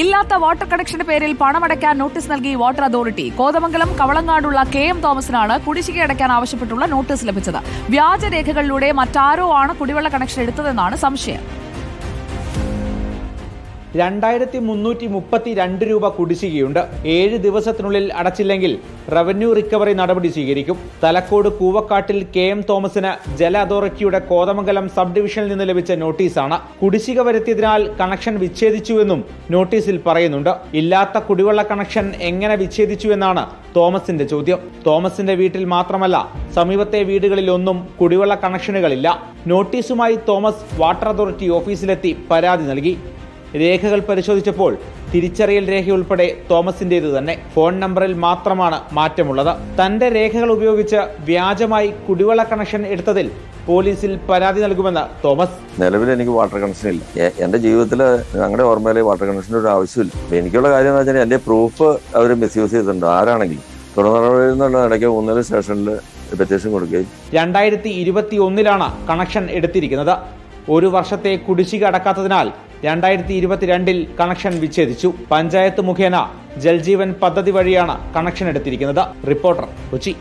ഇല്ലാത്ത വാട്ടർ കണക്ഷന്റെ പേരിൽ പണമടയ്ക്കാൻ നോട്ടീസ് നൽകി വാട്ടർ അതോറിറ്റി. കോതമംഗലം കവളങ്ങാടുള്ള കെ എം തോമസിനാണ് കുടിശ്ശിക അടയ്ക്കാൻ ആവശ്യപ്പെട്ടുള്ള നോട്ടീസ് ലഭിച്ചത്. വ്യാജരേഖകളിലൂടെ മറ്റാരോ ആണ് കുടിവെള്ള കണക്ഷൻ എടുത്തതെന്നാണ് സംശയം. രണ്ടായിരത്തി മുന്നൂറ്റി മുപ്പത്തി രണ്ട് രൂപ കുടിശ്ശികയുണ്ട്. ഏഴ് ദിവസത്തിനുള്ളിൽ അടച്ചില്ലെങ്കിൽ റവന്യൂ റിക്കവറി നടപടി സ്വീകരിക്കും. തലക്കോട് കൂവക്കാട്ടിൽ കെ എം തോമസിന് ജല അതോറിറ്റിയുടെ കോതമംഗലം സബ് ഡിവിഷനിൽ നിന്ന് ലഭിച്ച നോട്ടീസാണ്. കുടിശ്ശിക വരുത്തിയതിനാൽ കണക്ഷൻ വിച്ഛേദിച്ചുവെന്നും നോട്ടീസിൽ പറയുന്നുണ്ട്. ഇല്ലാത്ത കുടിവെള്ള കണക്ഷൻ എങ്ങനെ വിച്ഛേദിച്ചുവെന്നാണ് തോമസിന്റെ ചോദ്യം. തോമസിന്റെ വീട്ടിൽ മാത്രമല്ല സമീപത്തെ വീടുകളിലൊന്നും കുടിവെള്ള കണക്ഷനുകളില്ല. നോട്ടീസുമായി തോമസ് വാട്ടർ അതോറിറ്റി ഓഫീസിലെത്തി പരാതി നൽകി. രേഖകൾ പരിശോധിച്ചപ്പോൾ തിരിച്ചറിയൽ രേഖയുൾപ്പെടെ തോമസിന്റേത് തന്നെ. ഫോൺ നമ്പറിൽ മാത്രമാണ് മാറ്റമുള്ളത്. തന്റെ രേഖകൾ ഉപയോഗിച്ച് വ്യാജമായി കുടിവെള്ള കണക്ഷൻ എടുത്തതിൽ പോലീസിൽ പരാതി നൽകുമെന്ന് തോമസ്. നിലവിൽ എനിക്ക് വാട്ടർ കണക്ഷൻ ഇല്ല. എന്റെ ജീവിതത്തിൽ ഞങ്ങളുടെ ഓർമ്മയിൽ വാട്ടർ കണക്ഷന്റെ ഒരു ആവശ്യമില്ല. എനിക്കുള്ള കാര്യം എന്ന് വെച്ചാൽ എന്റെ പ്രൂഫ് അവർ മിസ്യൂസ് ചെയ്തിട്ടുണ്ട്. ആരാണെങ്കിലും. തുടർ നടപടിയിൽ നിന്നുള്ള ഇടയ്ക്ക് മൂന്നര സ്റ്റേഷനിൽ പെറ്റീഷൻ കൊടുക്കുകയും. രണ്ടായിരത്തി ഇരുപത്തി ഒന്നിലാണ് കണക്ഷൻ എടുത്തിരിക്കുന്നത്. ഒരു വർഷത്തെ കുടിശ്ശിക അടക്കാത്തതിനാൽ രണ്ടായിരത്തി ഇരുപത്തിരണ്ടിൽ കണക്ഷൻ വിച്ഛേദിച്ചു. പഞ്ചായത്ത് മുഖേന ജൽജീവൻ പദ്ധതി വഴിയാണ് കണക്ഷൻ എടുത്തിരിക്കുന്നത്. റിപ്പോർട്ടർ കൊച്ചി.